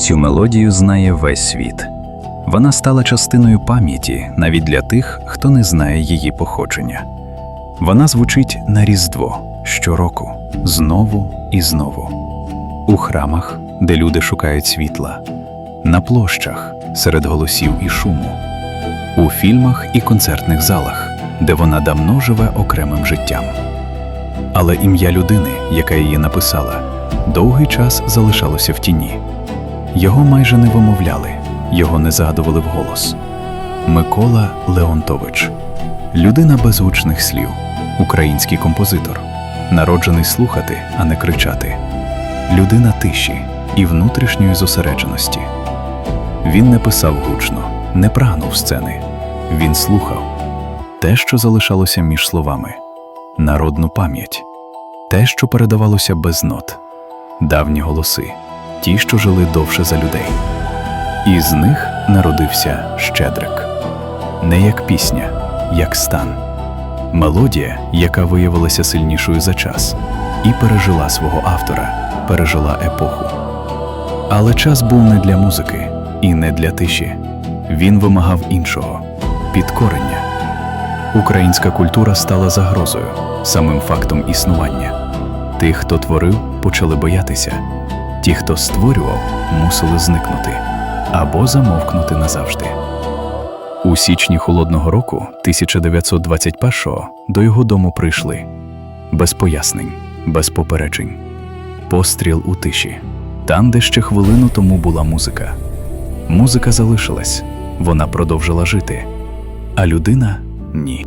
Цю мелодію знає весь світ. Вона стала частиною пам'яті навіть для тих, хто не знає її походження. Вона звучить на Різдво щороку, знову і знову. У храмах, де люди шукають світла, на площах серед голосів і шуму, у фільмах і концертних залах, де вона давно живе окремим життям. Але ім'я людини, яка її написала, довгий час залишалося в тіні. Його майже не вимовляли, його не згадували вголос. Микола Леонтович, людина без гучних слів, український композитор, народжений слухати, а не кричати, людина тиші і внутрішньої зосередженості. Він не писав гучно, не прагнув сцени. Він слухав. Те, що залишалося між словами, народну пам'ять, те, що передавалося без нот, давні голоси, ті, що жили довше за людей. І з них народився Щедрик. Не як пісня, як стан. Мелодія, яка виявилася сильнішою за час, і пережила свого автора, пережила епоху. Але час був не для музики і не для тиші. Він вимагав іншого підкорення. Українська культура стала загрозою самим фактом існування. Тих, хто творив, почали боятися. Ті, хто створював, мусили зникнути або замовкнути назавжди. У січні холодного року 1921-го до його дому прийшли без пояснень, без попереджень, постріл у тиші, там, де ще хвилину тому була музика. Музика залишилась, вона продовжила жити, а людина ні.